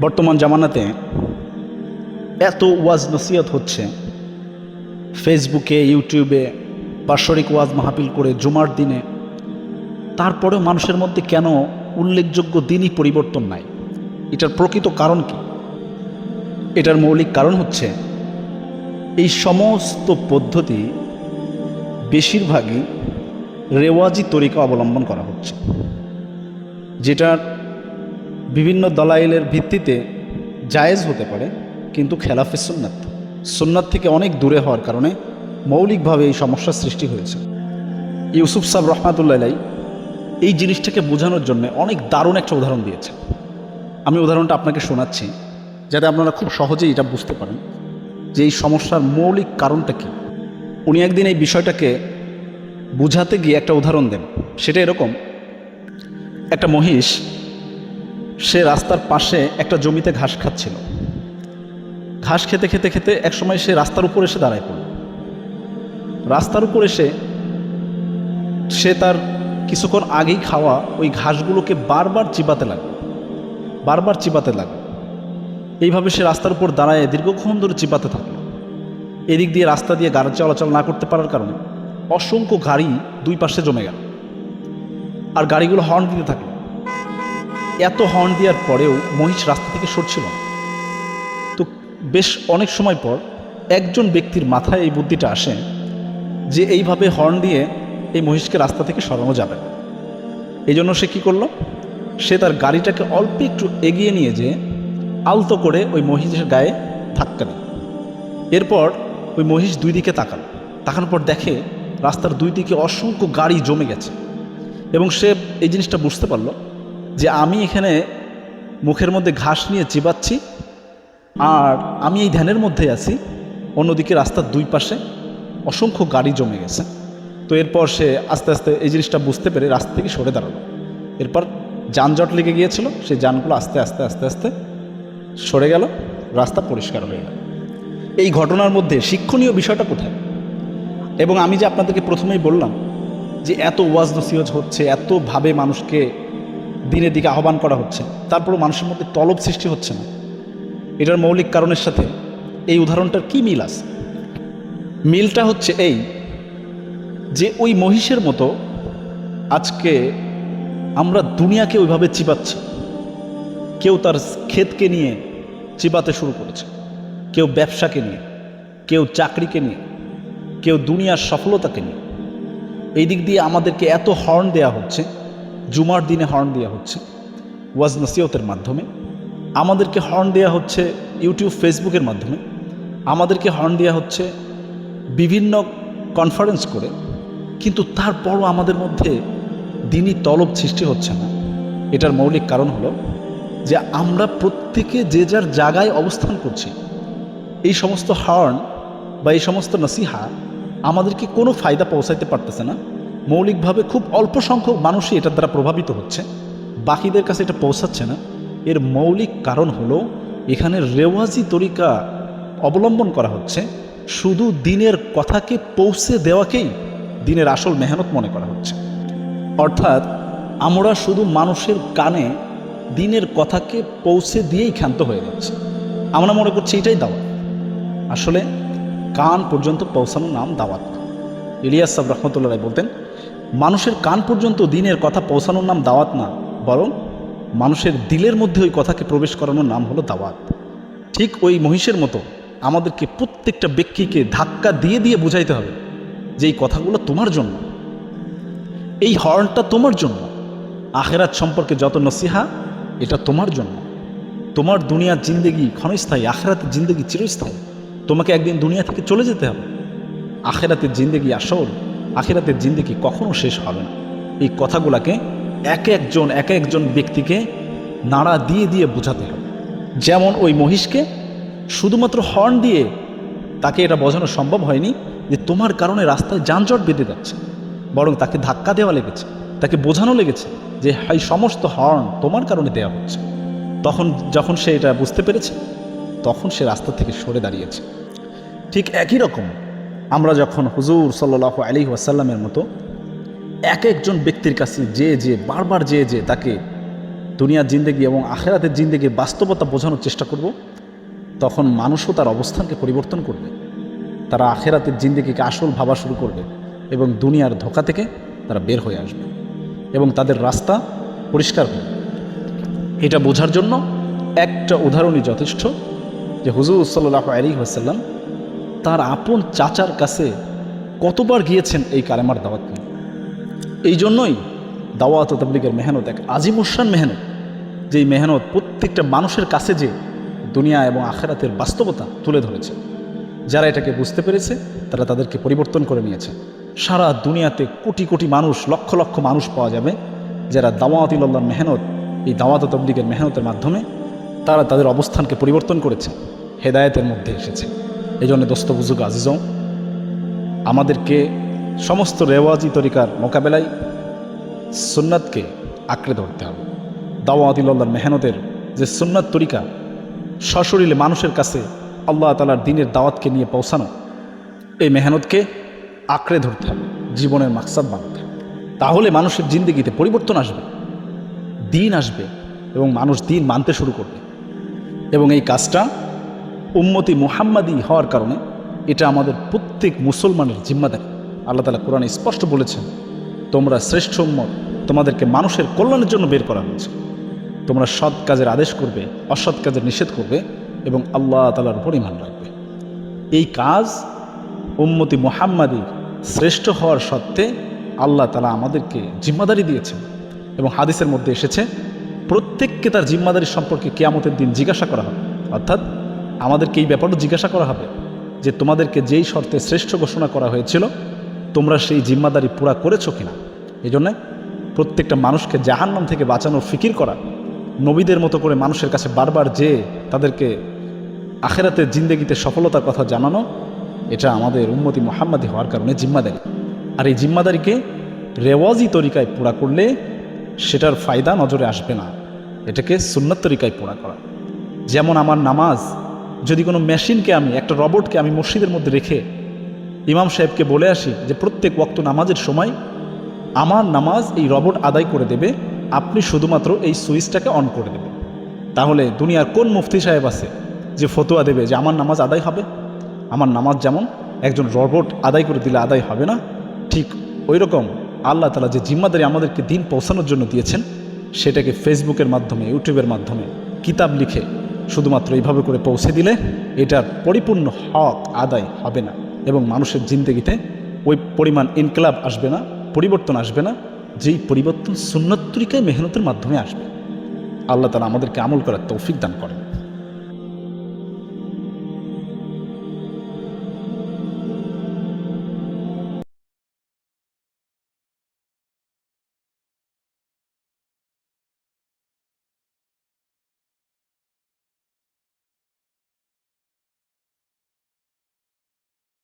বর্তমান জামানাতে এত ওয়াজ নসিহত হচ্ছে। ফেসবুকে, ইউটিউবে বাৎসরিক ওয়াজ মাহফিল করে জুমার দিনে, তারপরেও মানুষের মধ্যে কেন উল্লেখযোগ্য দিনই পরিবর্তন নাই? এটার প্রকৃত কারণ কি? এটার মৌলিক কারণ হচ্ছে, এই সমস্ত পদ্ধতি বেশিরভাগই রেওয়াজি তরিকা অবলম্বন করা হচ্ছে। যেটার বিভিন্ন দলাইলের ভিত্তিতে জায়েজ হতে পারে, কিন্তু খেলাফে সুন্নাত। সুন্নাত থেকে অনেক দূরে হওয়ার কারণে মৌলিকভাবে এই সমস্যার সৃষ্টি হয়েছে। ইউসুফ সাহ রহমাতুল্লাহ এই জিনিসটাকে বোঝানোর জন্য অনেক দারুণ একটা উদাহরণ দিয়েছে আমি উদাহরণটা আপনাকে শোনাচ্ছি, যাতে আপনারা খুব সহজেই এটা বুঝতে পারেন যে এই সমস্যার মৌলিক কারণটা কী। উনি একদিন এই বিষয়টাকে বুঝাতে গিয়ে একটা উদাহরণ দেন। সেটা এরকম, একটা মহিষ সে রাস্তার পাশে একটা জমিতে ঘাস খাচ্ছিল। ঘাস খেতে খেতে খেতে একসময় সে রাস্তার উপর এসে দাঁড়ায় পড়ল। রাস্তার উপর এসে সে তার কিছুক্ষণ আগেই খাওয়া ওই ঘাসগুলোকে বারবার চিবাতে লাগল, বারবার চিবাতে লাগল। এইভাবে সে রাস্তার উপর দাঁড়ায় দীর্ঘক্ষণ ধরে চিপাতে থাকল। এদিক দিয়ে রাস্তা দিয়ে গাড়ি চলাচল না করতে পারার কারণে অসংখ্য গাড়ি দুই পাশে জমে গেল। আর গাড়িগুলো হর্ন দিতে থাকল। এত হর্ন দেওয়ার পরেও মহিষ রাস্তা থেকে সরছিল না। তো বেশ অনেক সময় পর একজন ব্যক্তির মাথায় এই বুদ্ধিটা আসে যে এইভাবে হর্ন দিয়ে এই মহিষকে রাস্তা থেকে সরানো যাবে। এই জন্য সে কী করল? সে তার গাড়িটাকে অল্প একটু এগিয়ে নিয়ে যেয়ে আলতো করে ওই মহিষের গায়ে ধাক্কা দেয় এরপর ওই মহিষ দুই দিকে তাকাল। তাকানোর পর দেখে রাস্তার দুই দিকে অসংখ্য গাড়ি জমে গেছে এবং সে এই জিনিসটা বুঝতে পারল যে আমি এখানে মুখের মধ্যে ঘাস নিয়ে চিবাচ্ছি, আর আমি এই ধ্যানের মধ্যে আছি, অন্যদিকে রাস্তার দুই পাশে অসংখ্য গাড়ি জমে গেছে। তো এরপর সে আস্তে আস্তে এই জিনিসটা বুঝতে পেরে রাস্তা থেকে সরে দাঁড়াল। এরপর যানজট লেগে গিয়েছিল সেই যানগুলো আস্তে আস্তে আস্তে আস্তে সরে গেল, রাস্তা পরিষ্কার হয়ে গেল। এই ঘটনার মধ্যে শিক্ষণীয় বিষয়টা কোথায়? এবং আমি যে আপনাদেরকে প্রথমেই বললাম যে এত ওয়াজ নসিহত হচ্ছে, এতভাবে মানুষকে দিনের দিকে আহ্বান করা হচ্ছে। তারপরও মানুষের মধ্যে তলব সৃষ্টি হচ্ছে না। এটার মৌলিক কারণের সাথে এই উদাহরণটার কি মিল আছে? মিলটা হচ্ছে এই যে ওই মহিষের মতো আজকে আমরা দুনিয়াকে ওইভাবে চিপাচ্ছি কেউ তার ক্ষেতকে নিয়ে চিবাতে শুরু করেছে। কেউ ব্যবসাকে নিয়ে, কেউ চাকরিকে নিয়ে, কেউ দুনিয়ার সফলতাকে নিয়ে। এই দিক দিয়ে আমাদেরকে এত হর্ন দেয়া হচ্ছে জুমার দিনে হর্ন দেওয়া হচ্ছে, ওয়াজ নসিয়তের মাধ্যমে। আমাদেরকে হর্ন দেওয়া হচ্ছে ইউটিউব, ফেসবুকের মাধ্যমে। আমাদেরকে হর্ন দেওয়া হচ্ছে বিভিন্ন কনফারেন্স করে, কিন্তু তারপরও আমাদের মধ্যে দিনই তলব সৃষ্টি হচ্ছে না। এটার মৌলিক কারণ হলো যে আমরা প্রত্যেকে যে যার জায়গায় অবস্থান করছি, এই সমস্ত হর্ন বা এই সমস্ত নসিহা আমাদেরকে কোনো ফায়দা পৌঁছাইতে পারতেছে না। মৌলিকভাবে খুব অল্প সংখ্যক মানুষই এটার দ্বারা প্রভাবিত হচ্ছে। বাকিদের কাছে এটা পৌঁছাচ্ছে না। এর মৌলিক কারণ হলো, এখানে রেওয়াজি তরিকা অবলম্বন করা হচ্ছে। শুধু দিনের কথাকে পৌঁছে দেওয়াকেই দিনের আসল মেহনত মনে করা হচ্ছে। অর্থাৎ, আমরা শুধু মানুষের কানে দিনের কথাকে পৌঁছে দিয়েই ক্ষান্ত হয়ে যাচ্ছে। আমরা মনে করছি এটাই দাওয়াত। আসলে, কান পর্যন্ত পৌঁছানোর নাম দাওয়াত। ইলিয়াস সাহ রহমতুল্লাহ বলতেন, মানুষের কান পর্যন্ত দিনের কথা পৌঁছানোর নাম দাওয়াত না, বরং মানুষের দিলের মধ্যে ওই কথাকে প্রবেশ করানোর নাম হলো দাওয়াত। ঠিক ওই মহিষের মতো আমাদেরকে প্রত্যেকটা ব্যক্তিকে ধাক্কা দিয়ে দিয়ে বুঝাইতে হবে যে এই কথাগুলো তোমার জন্য। এই হর্নটা তোমার জন্য। আখেরাত সম্পর্কে যত নসিহা, এটা তোমার জন্য। তোমার দুনিয়ার জিন্দগি ক্ষণস্থায়ী, আখেরাতের জিন্দগি চিরস্থায়ী। তোমাকে একদিন দুনিয়া থেকে চলে যেতে হবে। আখেরাতের জিন্দগি আসল, আখেরাতের জিন্দগি কখনো শেষ হবে না। এই কথাগুলাকে এক একজন এক একজন ব্যক্তিকে নাড়া দিয়ে দিয়ে বোঝাতে হবে। যেমন ওই মহিষকে শুধুমাত্র হর্ন দিয়ে তাকে এটা বোঝানো সম্ভব হয়নি যে তোমার কারণে রাস্তায় যানজট বেঁধে যাচ্ছে, বরং তাকে ধাক্কা দেওয়া লেগেছে, তাকে বোঝানো লেগেছে যে এই সমস্ত হর্ন তোমার কারণে দেওয়া হচ্ছে। তখন, যখন সে এটা বুঝতে পেরেছে, তখন সে রাস্তা থেকে সরে দাঁড়িয়েছে। ঠিক একই রকম আমরা যখন হুজুর সাল্লাহ আলী ওয়াসাল্লামের মতো এক একজন ব্যক্তির কাছে যে যে, বারবার যে যে তাকে দুনিয়ার জিন্দেগি এবং আখেরাতের জিন্দেগির বাস্তবতা বোঝানোর চেষ্টা করব, তখন মানুষও তার অবস্থানকে পরিবর্তন করবে। তারা আখেরাতের জিন্দেগিকে আসল ভাবা শুরু করবে এবং দুনিয়ার ধোকা থেকে তারা বের হয়ে আসবে এবং তাদের রাস্তা পরিষ্কার হবে। এটা বোঝার জন্য একটা উদাহরণই যথেষ্ট যে হুজুর সাল্লাহ আলী ওয়াসাল্লাম তার আপন চাচার কাছে কতবার গিয়েছেন এই কালেমার দাওয়াত নিয়ে? এই জন্যই দাওয়াত তাবলিগের মেহনত এক আজিমুসান মেহনত, যেই মেহনত প্রত্যেকটা মানুষের কাছে যে দুনিয়া এবং আখেরাতের বাস্তবতা তুলে ধরেছে। যারা এটাকে বুঝতে পেরেছে, তারা তাদেরকে পরিবর্তন করে নিয়েছে। সারা দুনিয়াতে কোটি কোটি মানুষ, লক্ষ লক্ষ মানুষ পাওয়া যাবে, যারা দাওয়াতিল্লাহর মেহনত, এই দাওয়াত তবলিগের মেহনতের মাধ্যমে তারা তাদের অবস্থানকে পরিবর্তন করেছে, হেদায়েতের মধ্যে এসেছে। এই জন্য দোস্ত বুজুগ আজিজম আমাদেরকে সমস্ত রেওয়াজি তরিকার মোকাবেলায় সুন্নাতকে আঁকড়ে ধরতে হবে। দাওয়াতিল্লাহর মেহনতের যে সুন্নাত তরিকা, সশরীরে মানুষের কাছে আল্লাহ তালার দিনের দাওয়াতকে নিয়ে পৌঁছানো, এই মেহনতকে আঁকড়ে ধরতে হবে, জীবনের মাকসাদ বানাতে তাহলে মানুষের জিন্দগিতে পরিবর্তন আসবে, দিন আসবে এবং মানুষ দিন মানতে শুরু করবে। এবং এই কাজটা উম্মতি মুহাম্মাদি হওয়ার কারণে এটা আমাদের প্রত্যেক মুসলমানের জিম্মাদারি আল্লাহ তালা কোরআনে স্পষ্ট বলেছেন, তোমরা শ্রেষ্ঠ উম্মত, তোমাদেরকে মানুষের কল্যাণের জন্য বের করা হয়েছে। তোমরা সৎ কাজের আদেশ করবে, অসৎ কাজের নিষেধ করবে এবং আল্লাহ তালার উপর ইমান রাখবে। এই কাজ উম্মতি মোহাম্মাদি শ্রেষ্ঠ হওয়ার সত্ত্বে আল্লাহ তালা আমাদেরকে জিম্মাদারি দিয়েছেন এবং হাদিসের মধ্যে এসেছে, প্রত্যেককে তার জিম্মাদারি সম্পর্কে কেয়ামতের দিন জিজ্ঞাসা করা হবে। অর্থাৎ আমাদেরকে এই ব্যাপারটা জিজ্ঞাসা করা হবে যে তোমাদেরকে যেই শর্তে শ্রেষ্ঠ ঘোষণা করা হয়েছিল, তোমরা সেই জিম্মাদারি পুরা করেছ কিনা? এই জন্যে প্রত্যেকটা মানুষকে জাহান্নাম থেকে বাঁচানোর ফিকির করা, নবীদের মতো করে মানুষের কাছে বারবার যে তাদেরকে আখেরাতের জিন্দেগিতে সফলতার কথা জানানো, এটা আমাদের উন্মতি মোহাম্মদী হওয়ার কারণে জিম্মাদারি। আর এই জিম্মাদারিকে রেওয়াজি তরিকায় পুরা করলে সেটার ফায়দা নজরে আসবে না। এটাকে সুন্নত তরিকায় পুরা করা। যেমন আমার নামাজ যদি কোনো মেশিনকে আমি, একটা রবটকে আমি মসজিদের মধ্যে রেখে ইমাম সাহেবকে বলে আসি যে প্রত্যেক ওক্ত নামাজের সময় আমার নামাজ এই রবট আদায় করে দেবে, আপনি শুধুমাত্র এই সুইচটাকে অন করে দেবেন। তাহলে দুনিয়ার কোন মুফতি সাহেব আছে যে ফতোয়া দেবে যে আমার নামাজ আদায় হবে? আমার নামাজ যেমন একজন রবট আদায় করে দিলে আদায় হবে না, ঠিক ওই রকম আল্লাহ তালা যে জিম্মাদারি আমাদেরকে দিন পৌঁছানোর জন্য দিয়েছেন, সেটাকে ফেসবুকের মাধ্যমে ইউটিউবের মাধ্যমে কিতাব লিখে শুধুমাত্র এইভাবে করে পৌঁছে দিলে এটার পরিপূর্ণ হক আদায় হবে না এবং মানুষের জিন্দগিতে ওই পরিমাণ ইনকলাব আসবে না, পরিবর্তন আসবে না, যেই পরিবর্তন সুন্নতরিকায় মেহনতের মাধ্যমে আসবে। আল্লাহ তালা আমাদেরকে আমল করার তৌফিক দান করেন।